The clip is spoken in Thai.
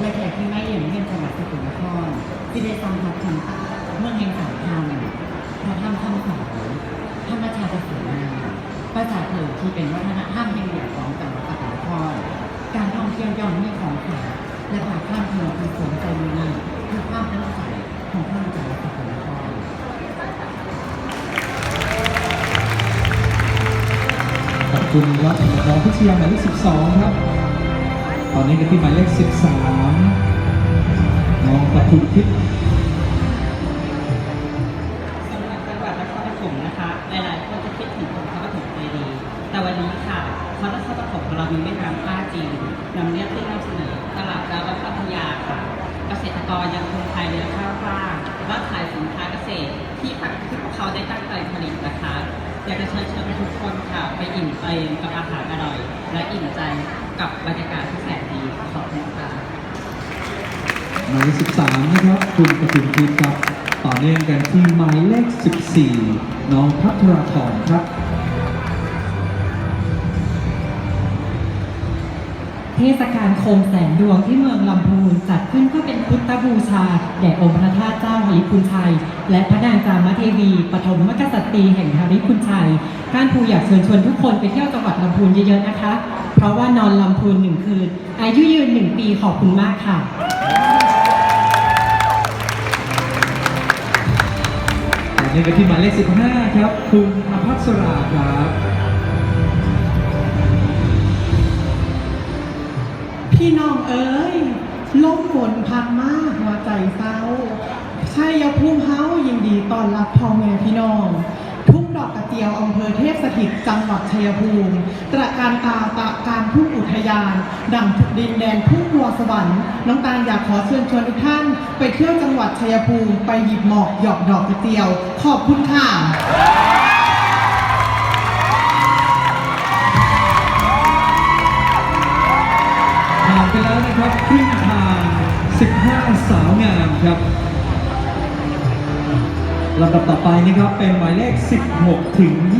และแขกที่ไม่เยี่ยมเยี่ยมจังหวัดสกลนครที่ได้สัมผัสถึงเมื่องแห่งสามธรรมพระธรรมคำสอนธรรมชาติสวยงามประสาทเถิดที่เป็นวัฒนธรรมแห่งเดียวของจังหวัดสกลนครการท่องเที่ยวย่อมมีของขลังและผ่าข้ามถนนคือสวนใจมีคือความตั้งใจของคนจังหวัดสกลนครขอบคุณครับน้องพิชยาหมายเลข12 ครับ ตอนนี้กันที่หมายเลข 13 น้องปทุมทิพย์สำหรับจังหวัดนครปฐมนะคะ หลายๆคนจะคิดถึงองค์พระปฐมเจดีย์แต่วันนี้ค่ะพระนครปฐมของเรามีแม่น้ำท่าจีนนำเรียบที่นำเสนอตลาดดาวและพัทยาค่ะ เกษตรกรยังคงพายเรือข้ามฟากและขายสินค้าเกษตร ที่พักที่พวกเขาได้ตั้งใจผลิตนะคะอยากจะเชิญชวนทุกคนค่ะไปอิ่มเอมกับอาหารอร่อย และอิ่มใจกับบรรยากาศที่แสน หมายเลข13 นะครับคุณปทุมทิพย์ครับต่อเนื่องกันที่หมายเลข 14 น้องพัทรทรครับ เทศกาลโคมแสนดวงที่เมืองลำพูนจัดขึ้นเพื่อเป็นพุทธบูชา แด่องค์พระธาตุเจ้าหริพุนชัย และพระนางจามเทวีปฐมมกษัตรีแห่งหริพุนชัยการภูอยากเชิญชวนทุกคนไปเที่ยวจังหวัดลำพูนเยอะๆนะคะ เพราะว่านอนลำพูนหนึ่งคืน อายุยืนหนึ่งปีขอบคุณมากค่ะ นื่กันที่หมายเลข15 ครับ คุณอภัสราครับ พี่น้องเอ๋ยลมฝนพัดมากหัวใจเศร้าชัยภูมิเฮายินดีต้อนรับพ่อแม่พี่น้อง พสถิตจังหวัดชัยภูมิ ตระการตาตระการทุ่งอุทยาน ดั่งดินแดนทุ่งบัวสวรรค์ น้องตาลอยากขอเชิญชวนทุกท่าน ไปเที่ยวจังหวัดชัยภูมิ ไปหยิบหมอกหยอกดอกกระเจียว ขอบคุณค่ะผ่านไปแล้วนะครับครึ่งทาง 15 สาวงามครับลำดับต่อไปนะครับเป็นหมายเลข 16 ถึง 20